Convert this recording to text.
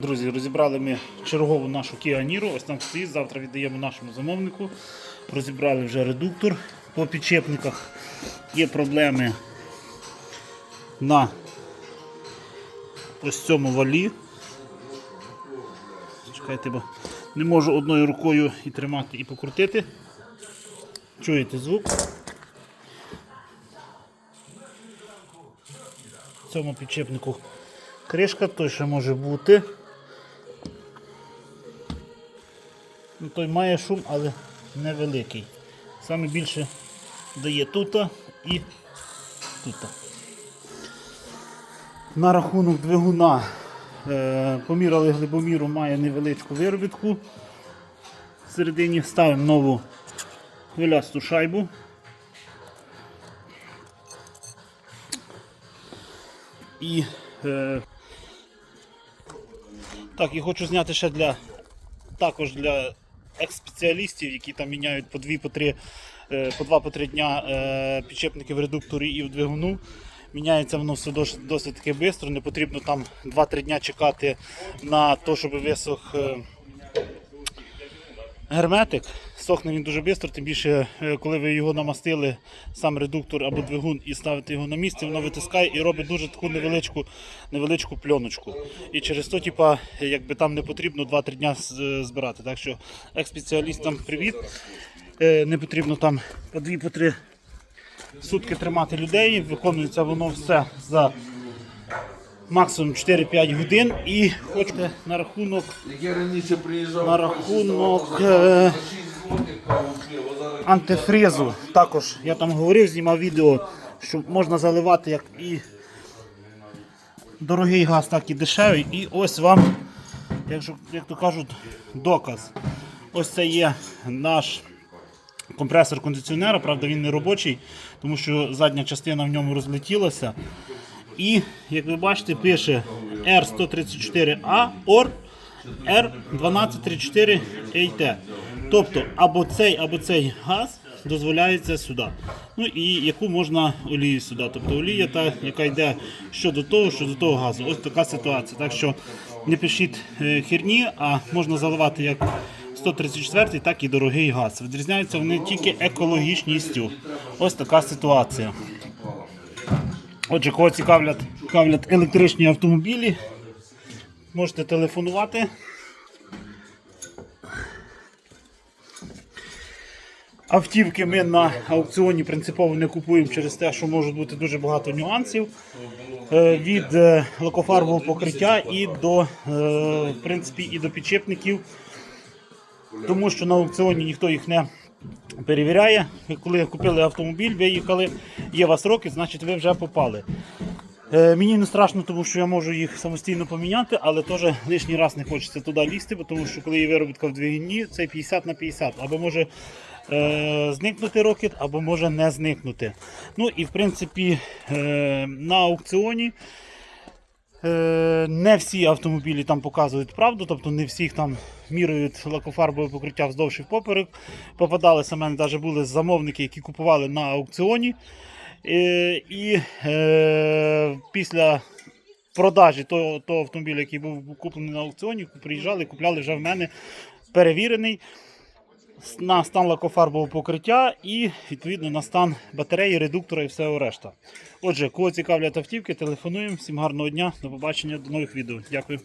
Друзі, розібрали ми чергову нашу Niro. Ось там стоїть. Завтра віддаємо нашому замовнику. Розібрали вже редуктор. По підчепниках є проблеми на ось цьому валі. Чекайте, бо не можу одною рукою і тримати, і покрутити. Чуєте звук? В цьому підчепнику кришка, той ще може бути. Ну, той має шум, але невеликий. Саме більше дає тут і тут. На рахунок двигуна е, поміряли глибоміру, має невеличку виробітку. Всередині ставимо нову хвилясту шайбу. І е, так, і хочу зняти ще для також для екс-спеціалістів, які там міняють по 2 по 3 е, по 2 по 3 дня е, підшипники в редукторі і в двигуну. Міняється воно все досить таки швидко, не потрібно там 2-3 дня чекати на те, щоб висох е, герметик. Сохне він дуже швидко, тим більше, е, коли ви його намастили, сам редуктор або двигун і ставите його на місце, воно витискає і робить дуже таку невеличку, невеличку пленочку. І через то, типа, якби там не потрібно 2-3 дня збирати. Так що екс-спеціалістам привіт. Е, Не потрібно там по 2-3 сутки тримати людей. Виконується воно все за максимум 4-5 годин. І хочете на рахунок я раніше приїжджав, на рахунок е, антифризу. Також я там говорив, знімав відео, що можна заливати як і дорогий газ, так і дешевий. І ось вам, як, же- як то кажуть, доказ. Ось це є наш компресор кондиціонера, правда він не робочий, тому що задня частина в ньому розлетілася. І, як ви бачите, пише R134A OR R1234 AT. Тобто або цей, або цей газ дозволяється сюди. Ну і яку можна олію сюди. Тобто олія, та, яка йде щодо того, щодо того газу. Ось така ситуація. Так що не пишіть е, херні, а можна заливати як 134, так і дорогий газ. Відрізняються вони тільки екологічністю. Ось така ситуація. Отже, кого цікавлять, цікавлять електричні автомобілі, можете телефонувати. Автівки ми на аукціоні принципово не купуємо через те, що може бути дуже багато нюансів е, від е, лакофарбового покриття і до, е, в принципі, і до підчепників, тому що на аукціоні ніхто їх не перевіряє. Коли купили автомобіль, виїхали, є у вас роки, значить ви вже попали. Е, мені не страшно, тому що я можу їх самостійно поміняти, але теж лишній раз не хочеться туди лізти, тому що коли є виробітка в двигуні, це 50 на 50. Або може е, зникнути рокет, або може не зникнути. Ну і в принципі е, на аукціоні. Е, Не всі автомобілі там показують правду, тобто не всіх там міряють лакофарбове покриття вздовж і впоперек. Попадалися в мене навіть були замовники, які купували на аукціоні. Е, І е, після продажі того, того автомобіля, який був куплений на аукціоні, приїжджали, купляли вже в мене перевірений на стан лакофарбового покриття і відповідно на стан батареї, редуктора і все решта. Отже, кого цікавлять автівки, телефонуємо. Всім гарного дня, до побачення, до нових відео. Дякую.